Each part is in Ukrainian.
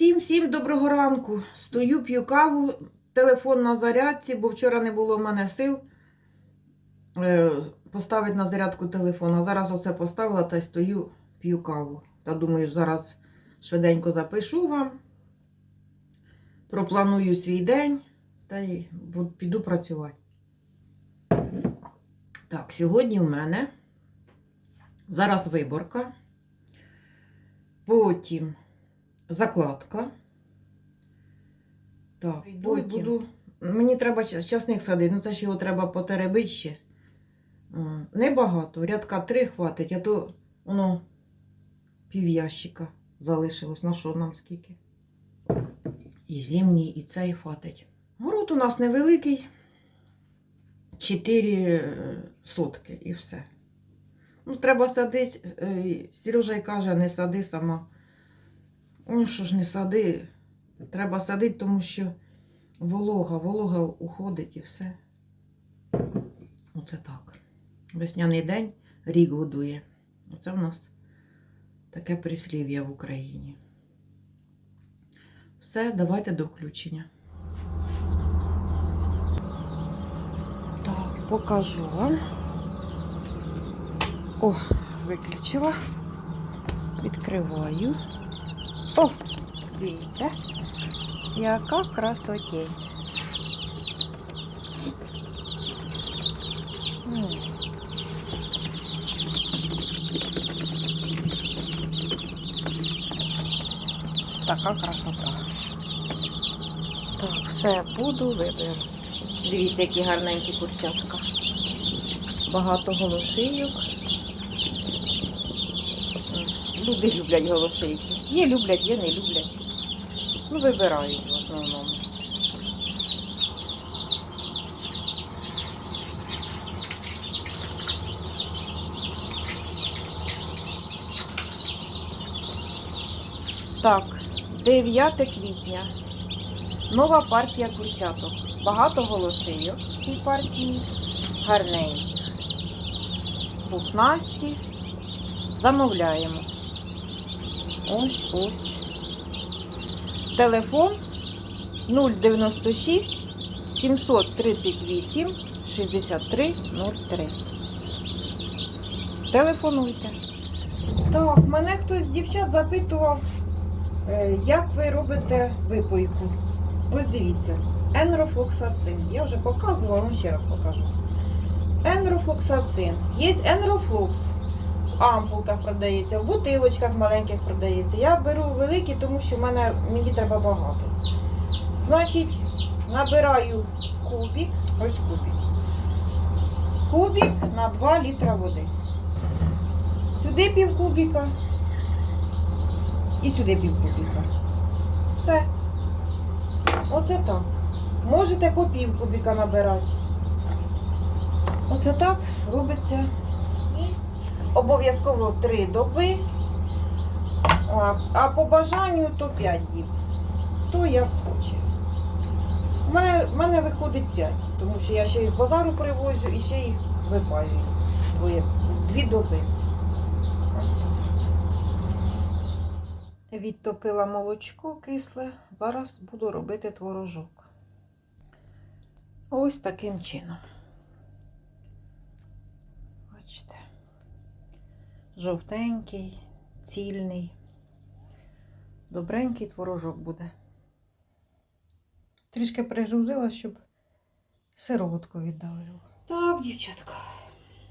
Всім всім доброго ранку. Стою, п'ю каву, телефон на зарядці, бо вчора не було в мене сил е, поставити на зарядку телефон. А зараз оце поставила та й стою, п'ю каву. Та думаю, зараз швиденько запишу вам, пропланую свій день та й піду працювати. Так, сьогодні в мене зараз виборка. Потім закладка. Так, і буду. Мені треба час- часник садити, ну це ж його треба потеребити ще. Небагато, рядка три хватить, а то воно пів ящика залишилось. На що нам скільки? І зимній, і цей хватить. Город у нас невеликий. Чотири е, сотки і все. Ну, треба садити. е, Сережа й каже, не сади сама. Ну що ж не сади. Треба садити, тому що волога, волога уходить і все. Оце так. Весняний день рік годує. Оце в нас таке прислів'я в Україні. Все, давайте до включення. Так, покажу вам. О, виключила. Відкриваю. О, дивіться, яка красотень. Ось Така красота. Так, все, буду виберу. Дивіться, які гарненькі курчатка. Багато голошийок. Люди люблять голошийки. Є люблять, є не люблять. Ну, вибирають в основному. Так, 9 квітня. Нова партія курчаток. Багато голошийок в цій партії. Гарненькі. Пухнасті. Замовляємо. Ось ось. Телефон 096 738 6303. Телефонуйте. Так, мене хтось з дівчат запитував, е, як ви робите випойку. Ось дивіться, енрофлоксацин. Я вже показувала, ну ще раз покажу. Енрофлоксацин. Є енрофлокс. Ампулках продається, в бутилочках маленьких продається. Я беру великі, тому що в мене, мені треба багато. Значить, набираю кубик, ось кубик. Кубик на 2 літра води. Сюди пів кубика. І сюди пів кубика. Все. Оце так. Можете по пів кубика набирати. Оце так робиться. Обов'язково 3 доби. А, по бажанню то 5 діб. Хто як хоче. У мене, в мене виходить 5, тому що я ще із базару привозю і ще їх випаюю. Дві доби. Ось. Відтопила молочко кисле. Зараз буду робити творожок. Ось таким чином. Бачите. Жовтенький, цільний. Добренький творожок буде. Трішки пригрузила, щоб сироватку віддавила. Так, дівчатка,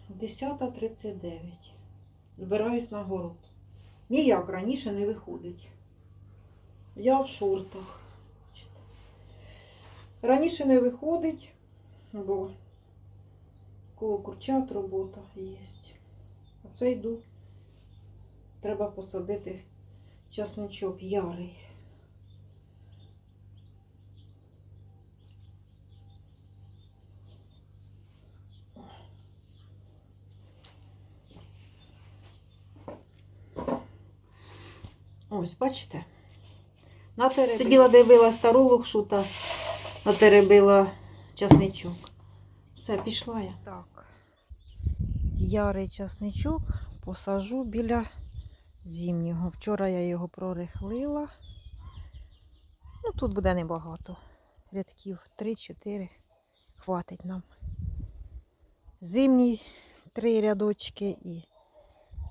10.39. Збираюсь на город. Ніяк раніше не виходить. Я в шортах. Раніше не виходить, бо коло курчат робота є. Оце йду. Треба посадити часничок ярий. Ось, бачите? Натеребила. Сиділа, дивила стару лухшута, натеребила часничок. Все, пішла я. Так. Ярий часничок посажу біля зимнього. Вчора я його прорихлила. Ну, тут буде небагато. Рядків 3-4. Хватить нам. Зимні три рядочки і,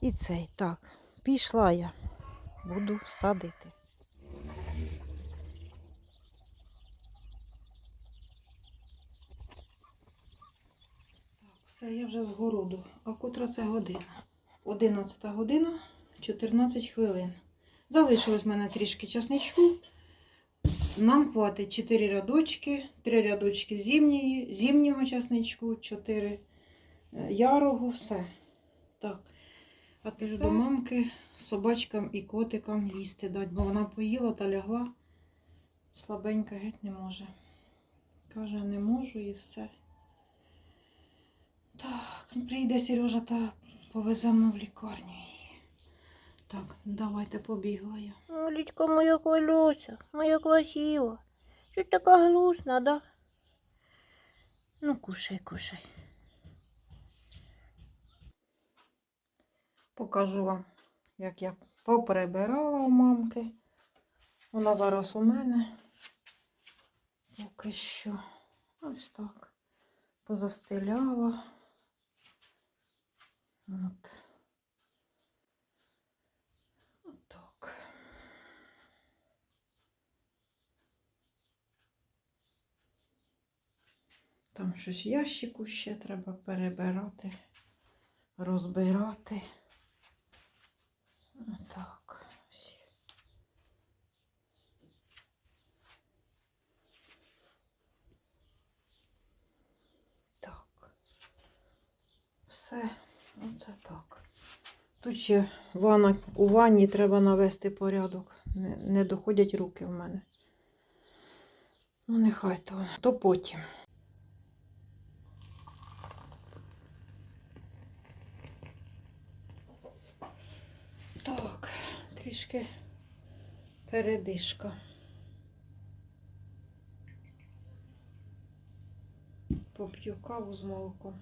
і цей. Так, пішла я. Буду садити. Все, я вже з городу. А котра це година? 11 година, 14 хвилин. Залишилось в мене трішки часничку. Нам хватить 4 рядочки, 3 рядочки зимньої, зимнього часничку, 4 ярого, все. Так. А кажу до мамки собачкам і котикам їсти дати, бо вона поїла та лягла. Слабенька геть не може. Каже, не можу і все. Так, ну, прийде Сережа та повеземо в лікарню. Так, давайте побігла я. Олечка моя колеса, моя красива. Що ти така грустна, да? Ну, кушай, кушай. Покажу вам, як я поприбирала у мамки. Вона зараз у мене. Поки що. Ось так. Позастеляла. От. Там щось ящику ще треба перебирати, розбирати. Отак. Так. Все, оце так. Тут ще ванна, у ванні треба навести порядок. Не, не доходять руки в мене. Ну, нехай то, то потім. Так, трішки передишка. Поп'ю каву з молоком.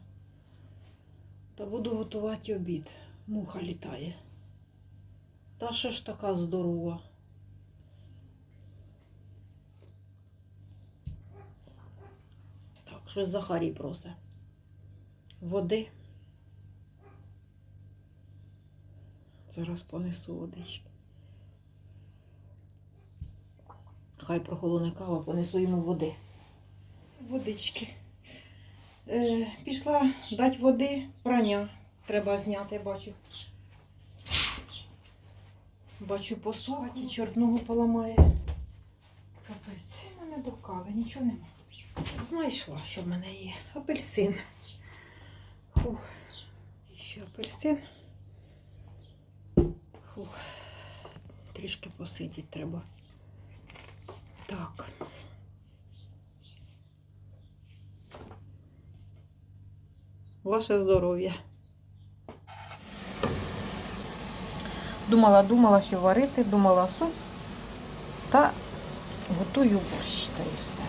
Та буду готувати обід. Муха літає. Та що ж така здорова. Так, щось Захарій просить. Води. Зараз понесу водички. Хай прохолоне кава, понесу йому води. Водички. Е, пішла дати води, прання. Треба зняти, бачу. Бачу посуха, ті чорт поламає. Капець. У мене до кави, нічого нема. Знайшла, що в мене є. Апельсин. Фух. Ще апельсин. Фух. Трішки посидіти треба. Так. Ваше здоров'я. Думала, думала, що варити, думала суп та готую борщ та і все.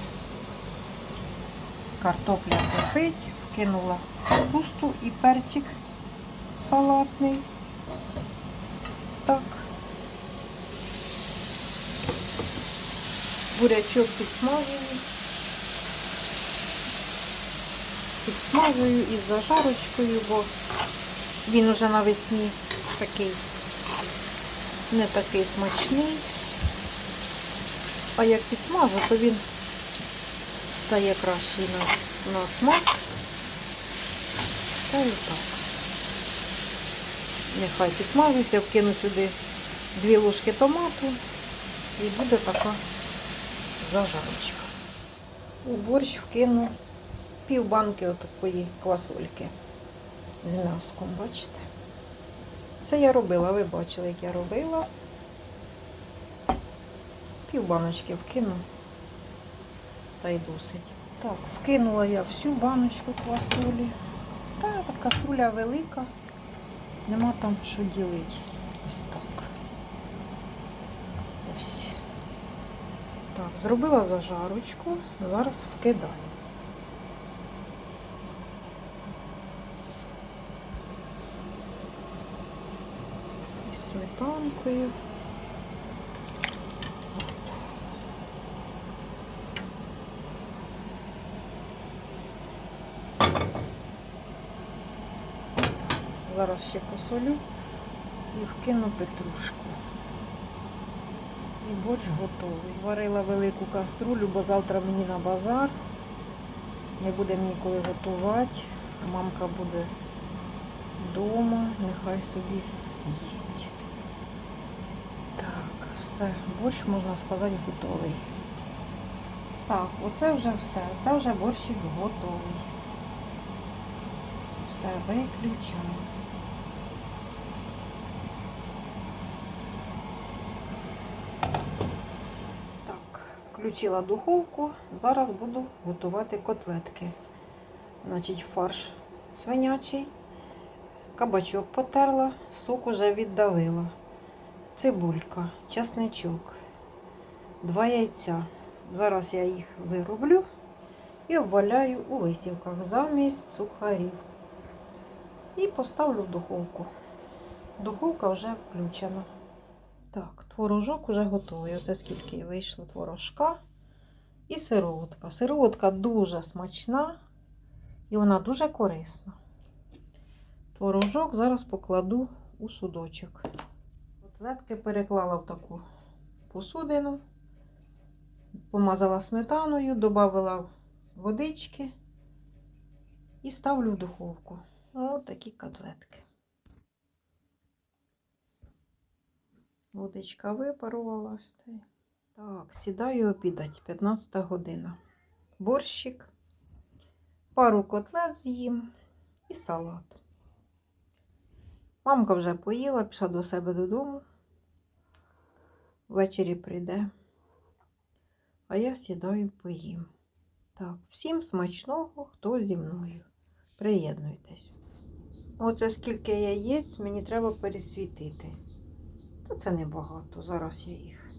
Картопля кипить, кинула капусту і перчик салатний. Так. Бурячок підсмажую. Підсмажую із зажарочкою, бо він уже навесні такий не такий смачний. А як підсмажу, то він стає кращий на, на смак. Та і так. Нехай підсмажується, вкину сюди дві ложки томату і буде така зажарочка. У борщ вкину пів банки отакої квасольки з м'яском, бачите? Це я робила, ви бачили, як я робила. Пів баночки вкину. Та й досить. Так, вкинула я всю баночку квасолі. Та каструля велика. Нема там що ділити. Ось так. Так, зробила зажарочку, зараз вкидаю. Із сметанкою. Зараз ще посолю і вкину петрушку. І борщ готовий. Зварила велику каструлю, бо завтра мені на базар. Не буде мені коли готувати. Мамка буде вдома, нехай собі їсть. Так, все, борщ, можна сказати, готовий. Так, оце вже все. Це вже борщик готовий. Все, виключаю. Так, включила духовку. Зараз буду готувати котлетки. Значить, фарш свинячий, кабачок потерла, сок уже віддавила, цибулька, чесничок, два яйця. Зараз я їх вироблю і обваляю у висівках замість сухарів. І поставлю в духовку. Духовка вже включена. Так, творожок вже готовий. Оце скільки вийшло творожка і сироватка. Сироватка дуже смачна і вона дуже корисна. Творожок зараз покладу у судочок. Котлетки переклала в таку посудину, помазала сметаною, додала водички і ставлю в духовку. Ось такі котлетки. Водичка випарувалась. Так, сідаю обідати, 15 година. Борщик, пару котлет з'їм і салат. Мамка вже поїла, пішла до себе додому. Ввечері прийде. А я сідаю поїм. Так, всім смачного, хто зі мною. Приєднуйтесь. Оце скільки яєць мені треба пересвітити. Та це небагато. Зараз я їх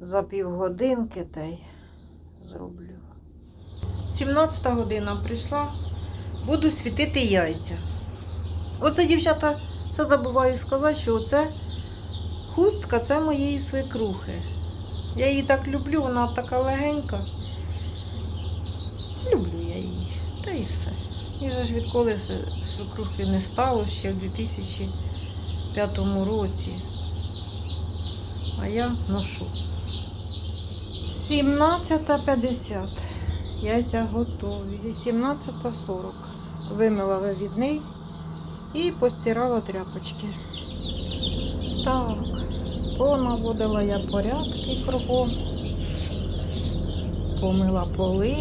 за півгодинки та й зроблю. 17 година прийшла, буду світити яйця. Оце, дівчата, все забуваю сказати, що оце хустка це моєї свекрухи. Я її так люблю, вона така легенька. Люблю я її. Та і все. І вже ж відколи свекрухи не стало ще в 2005 році. А я ношу. 17.50. Яйця готові. 18.40. Вимила вивідний і постирала тряпочки. Так, понаводила я порядки кругом. Помила поли.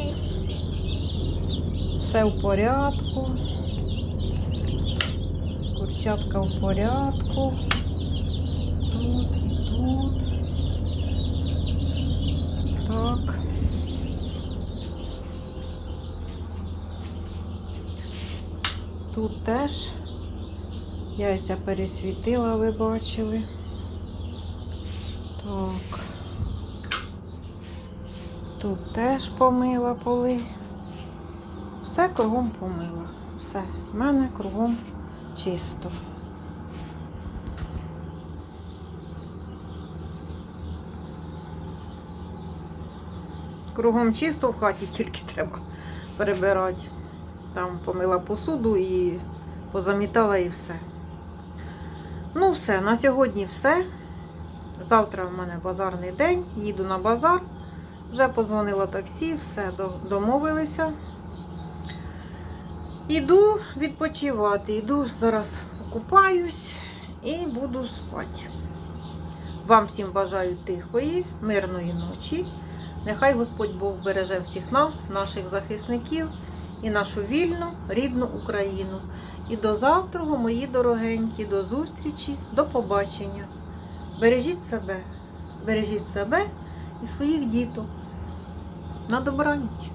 Все в порядку. Курчатка в порядку. Тут і тут. Так. Тут теж яйця пересвітила, ви бачили. Так. Тут теж помила поли. Все кругом помила. Все. В мене кругом чисто. Кругом чисто в хаті, тільки треба перебирати. Там помила посуду і позамітала і все. Ну, все, на сьогодні все. Завтра в мене базарний день, їду на базар. Вже позвонила таксі, все домовилися. Іду відпочивати. Іду зараз покупаюсь і буду спати. Вам всім бажаю тихої, мирної ночі. Нехай Господь Бог береже всіх нас, наших захисників і нашу вільну, рідну Україну. І до завтра, мої дорогенькі, до зустрічі, до побачення. Бережіть себе, бережіть себе і своїх діток. На добраніч.